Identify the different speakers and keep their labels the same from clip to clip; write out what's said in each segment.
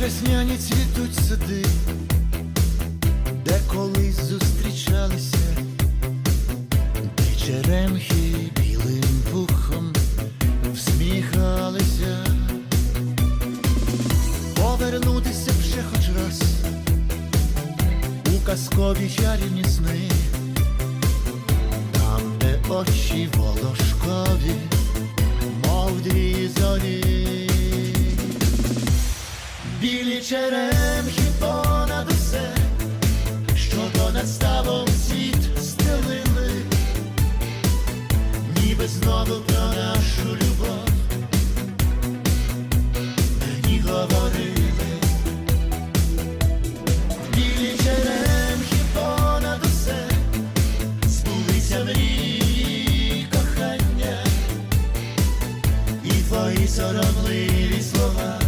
Speaker 1: весняні цвітуть сади, де колись зустрічалися, де черемхи білим пухом всміхалися, повернутися б ще хоч раз у казкові чарівні сни, там, де очі волошкові, мов дві зорі. Білі черемхи понад усе, що понад ставом світ стелили, ніби знову про нашу любов мені говорили. Білі черемхи понад усе, збулися мрії кохання, і твої соромливі слова.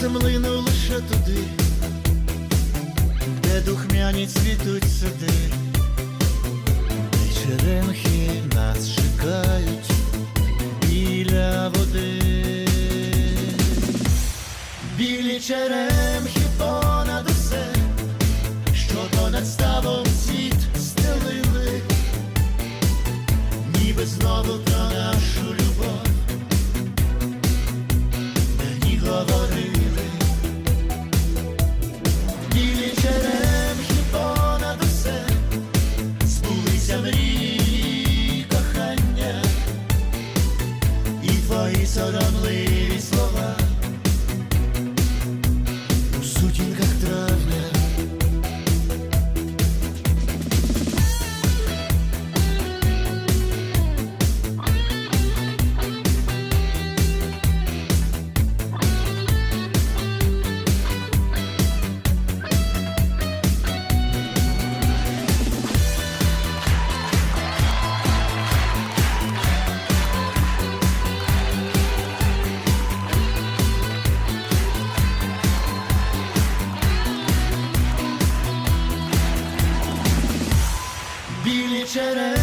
Speaker 1: Серцем лину лише туди, де духмяні цвітуть сади. І черемхи нас чекають біля води. Білі черемхи понад усе, що понад ставом Shut up.